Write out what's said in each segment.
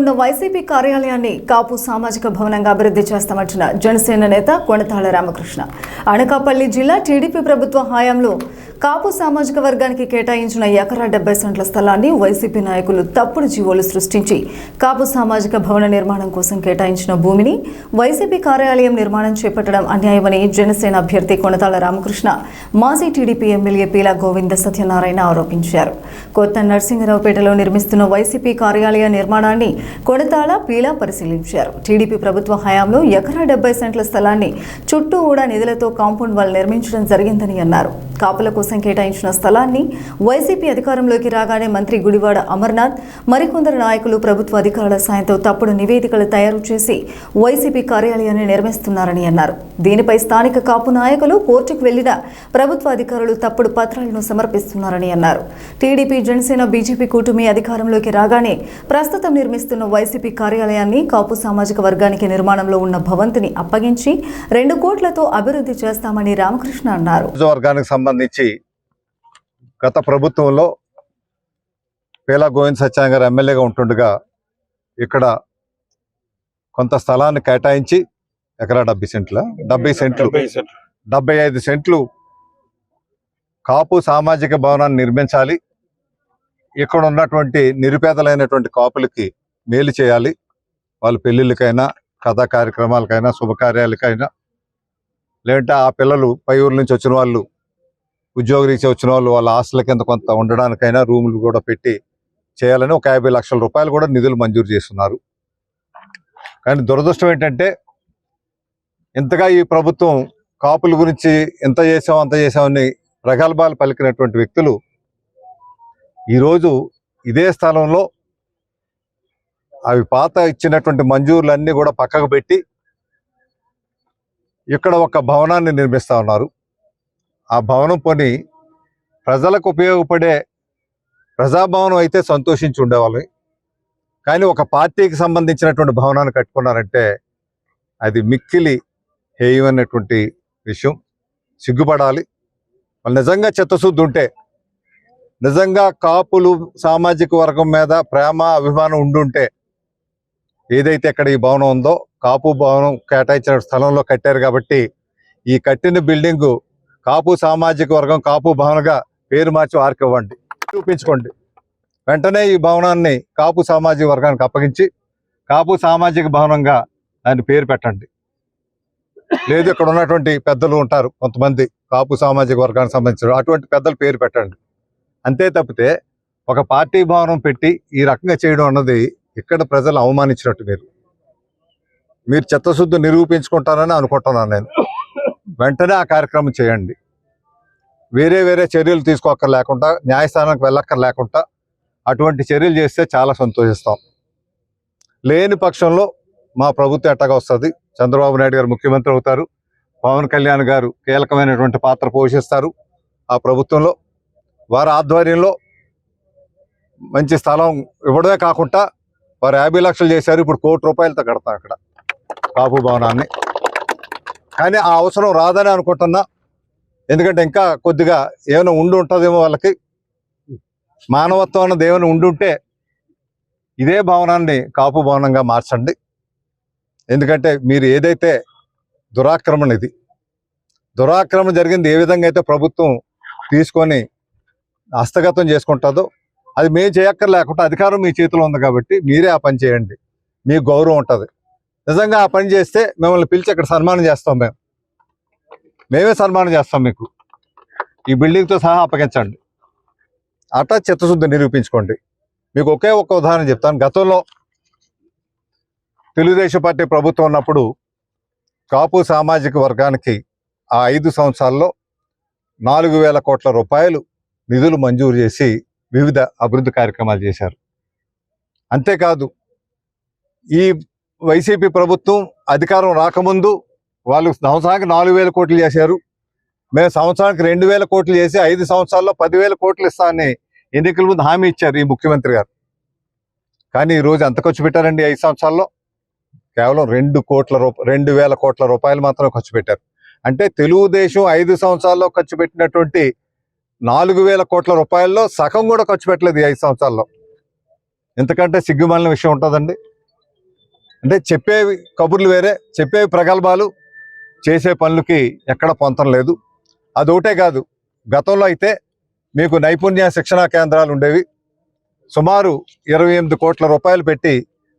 ఉన్న వైసీపీ కార్యాలయాన్ని కాపు సామాజిక భవనంగా అభివృద్ధి చేస్తామంటున్న జనసేన నేత కొనతాళ రామకృష్ణ. అనకాపల్లి జిల్లా టీడీపీ ప్రభుత్వ హయాంలో కాపు సామాజిక వర్గానికి కేటాయించిన ఎకరా డెబ్బై సెంట్ల స్థలాన్ని వైసీపీ నాయకులు తప్పుడు జీవోలు సృష్టించి కాపు సామాజిక భవన నిర్మాణం కోసం కేటాయించిన భూమిని వైసీపీ కార్యాలయం నిర్మాణం చేపట్టడం అన్యాయమని జనసేన అభ్యర్థి కొనతాళ రామకృష్ణ మాజీ టీడీపీ ఎమ్మెల్యే పీలా గోవింద సత్యనారాయణ ఆరోపించారు. కొత్త నరసింహరావుపేటలో నిర్మిస్తున్న వైసీపీ కార్యాలయ నిర్మాణాన్ని కొడతాళ పీలా పరిశీలించారు. టీడీపీ ప్రభుత్వ హయాంలో ఎకరా డెబ్బై సెంట్ల స్థలాన్ని చుట్టూ కూడా నిధులతో కాంపౌండ్ వాల్ నిర్మించడం జరిగిందని అన్నారు. కాపుల కోసం కేటాయించిన స్థలాన్ని వైసీపీ అధికారంలోకి రాగానే మంత్రి గుడివాడ అమర్నాథ్ మరికొందరు నాయకులు ప్రభుత్వ అధికారుల సాయంతో తప్పుడు నివేదికలు తయారు చేసి వైసీపీ కార్యాలయాన్ని నిర్మిస్తున్నారని అన్నారు. దీనిపై స్థానిక కాపు నాయకులు కోర్టుకు వెళ్ళిన ప్రభుత్వ అధికారులు తప్పుడు పత్రాలను సమర్పిస్తున్నారని అన్నారు. టీడీపీ జనసేన బీజేపీ కూటమి అధికారంలోకి రాగానే ప్రస్తుతం నిర్మిస్తున్న వైసీపీ కార్యాలయాన్ని కాపు సామాజిక వర్గానికి నిర్మాణంలో ఉన్న భవంతిని అప్పగించి రెండు కోట్లతో అభివృద్ధి చేస్తామని రామకృష్ణ అన్నారు. వర్గానికి సంబంధించి గత ప్రభుత్వంలో పేలా గోవింద్ సత్యాన్ గారు ఎమ్మెల్యేగా ఉంటుండగా ఇక్కడ కొంత స్థలాన్ని కేటాయించి ఎకరా డెబ్బై సెంట్ల? డెబ్బై సెంట్లు. డెబ్బై ఐదు సెంట్లు కాపు సామాజిక భవనాన్ని నిర్మించాలి. ఇక్కడ ఉన్నటువంటి నిరుపేదలైనటువంటి కాపులకి మేలు చేయాలి. వాళ్ళ పెళ్ళిళ్ళకైనా కథా కార్యక్రమాలకైనా శుభకార్యాలకైనా. లేదంటే ఆ పిల్లలు పై ఊరు నుంచి వచ్చిన వాళ్ళు ఉద్యోగరీత్యా వచ్చిన వాళ్ళు వాళ్ళ ఆస్తుల కింద కొంత ఉండడానికైనా రూములు కూడా పెట్టి చేయాలని ఒక యాభై లక్షల రూపాయలు కూడా నిధులు మంజూరు చేస్తున్నారు. కానీ దురదృష్టం ఏంటంటే ఇంతగా ఈ ప్రభుత్వం కాపుల గురించి ఎంత చేసాం అంత చేసామని ప్రగల్భాలు పలికినటువంటి వ్యక్తులు ఈరోజు ఇదే స్థలంలో అవి పాత ఇచ్చినటువంటి మంజూరులన్నీ కూడా పక్కకు పెట్టి ఇక్కడ ఒక భవనాన్ని నిర్మిస్తూ ఉన్నారు. ఆ భవనం పని ప్రజలకు ఉపయోగపడే ప్రజాభవనం అయితే సంతోషించి ఉండేవాళ్ళం కానీ ఒక పార్టీకి సంబంధించినటువంటి భవనాన్ని కట్టుకున్నారంటే అది మిక్కిలి హేయమైనటువంటి విషయం. సిగ్గుపడాలి. వాళ్ళు నిజంగా చిత్తశుద్ధి ఉంటే నిజంగా కాపులు సామాజిక వర్గం మీద ప్రేమ అభిమానం ఉండుంటే ఏదైతే ఇక్కడ ఈ భవనం ఉందో కాపు భవనం కేటాయించిన స్థలంలో కట్టారు కాబట్టి ఈ కట్టిన బిల్డింగ్ కాపు సామాజిక వర్గం కాపు భవనగా పేరు మార్చి వారికి ఇవ్వండి. చూపించుకోండి. వెంటనే ఈ భవనాన్ని కాపు సామాజిక వర్గానికి అప్పగించి కాపు సామాజిక భవనంగా దాని పేరు పెట్టండి. లేదు ఇక్కడ ఉన్నటువంటి పెద్దలు ఉంటారు కొంతమంది కాపు సామాజిక వర్గానికి సంబంధించిన అటువంటి పెద్దలు పేరు పెట్టండి. అంతే తప్పితే ఒక పార్టీ భవనం పెట్టి ఈ రకంగా చేయడం అన్నది ఇక్కడ ప్రజలు అవమానించినట్టు మీరు. మీరు చిత్తశుద్ధి నిరూపించుకుంటారని అనుకుంటున్నాను నేను. వెంటనే ఆ కార్యక్రమం చేయండి. వేరే వేరే చర్యలు తీసుకోక్కర్ లేకుండా న్యాయస్థానానికి వెళ్ళక్కర్ లేకుండా అటువంటి చర్యలు చేస్తే చాలా సంతోషిస్తాం. లేని పక్షంలో మా ప్రభుత్వం ఎట్టగా వస్తుంది? చంద్రబాబు నాయుడు గారు ముఖ్యమంత్రి అవుతారు. పవన్ కళ్యాణ్ గారు కీలకమైనటువంటి పాత్ర పోషిస్తారు. ఆ ప్రభుత్వంలో వారి ఆధ్వర్యంలో మంచి స్థలం ఇవ్వడమే కాకుండా వారు యాభై లక్షలు చేశారు. ఇప్పుడు కోటి రూపాయలతో కడతాం అక్కడ. కాపు భవనాన్ని. కానీ ఆ అవసరం రాదని అనుకుంటున్నా. ఎందుకంటే ఇంకా కొద్దిగా ఏమైనా ఉండి ఉంటుందేమో వాళ్ళకి. మానవత్వం అన్న దేవుని ఉండి ఉండుంటే ఇదే భవనాన్ని కాపు భవనంగా మార్చండి. ఎందుకంటే మీరు ఏదైతే దురాక్రమణ ఇది దురాక్రమణ జరిగింది ఏ విధంగా అయితే ప్రభుత్వం తీసుకొని హస్తగతం చేసుకుంటుందో అది మేము చేయక్కర్లేకుండా అధికారం మీ చేతిలో ఉంది కాబట్టి మీరే ఆ పని చేయండి. మీకు గౌరవం ఉంటుంది. నిజంగా ఆ పని చేస్తే మిమ్మల్ని పిలిచి అక్కడ సన్మానం చేస్తాం మేము. మేమే సన్మానం చేస్తాం మీకు. ఈ బిల్డింగ్తో సహా అప్పగించండి. అట్లా చిత్తశుద్ధి నిరూపించుకోండి. మీకు ఒకే ఒక్క ఉదాహరణ చెప్తాను. గతంలో తెలుగుదేశం పార్టీ ప్రభుత్వం ఉన్నప్పుడు కాపు సామాజిక వర్గానికి ఆ ఐదు సంవత్సరాల్లో నాలుగు వేల కోట్ల రూపాయలు నిధులు మంజూరు చేసి వివిధ అభివృద్ధి కార్యక్రమాలు చేశారు. అంతేకాదు ఈ వైసీపీ ప్రభుత్వం అధికారం రాకముందు వాళ్ళు సంవత్సరానికి నాలుగు వేల కోట్లు చేశారు. మేము సంవత్సరానికి రెండు వేల కోట్లు చేసి ఐదు సంవత్సరాల్లో పదివేల కోట్లు ఇస్తామని ఎన్నికల ముందు హామీ ఇచ్చారు ఈ ముఖ్యమంత్రి గారు. కానీ ఈరోజు ఎంత ఖర్చు పెట్టారండి ఐదు సంవత్సరాల్లో? కేవలం రెండు కోట్ల రూప రెండు వేల కోట్ల రూపాయలు మాత్రమే ఖర్చు పెట్టారు. అంటే తెలుగుదేశం ఐదు సంవత్సరాల్లో ఖర్చు పెట్టినటువంటి నాలుగు వేల కోట్ల రూపాయల్లో సగం కూడా ఖర్చు పెట్టలేదు ఈ ఐదు సంవత్సరాల్లో. ఎందుకంటే సిగ్గుమాలిన విషయం ఉంటుందండి. అంటే చెప్పేవి కబుర్లు వేరే చెప్పేవి ప్రగల్భాలు చేసే పనులకి ఎక్కడ పొంతం లేదు. అదొకటే కాదు గతంలో అయితే మీకు నైపుణ్య శిక్షణా కేంద్రాలు ఉండేవి. సుమారు ఇరవై ఎనిమిది కోట్ల రూపాయలు పెట్టి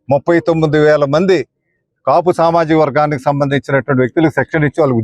ముప్పై తొమ్మిది వేల మంది కాపు సామాజిక వర్గానికి సంబంధించినటువంటి వ్యక్తులకు శిక్షణ ఇచ్చి వాళ్ళకు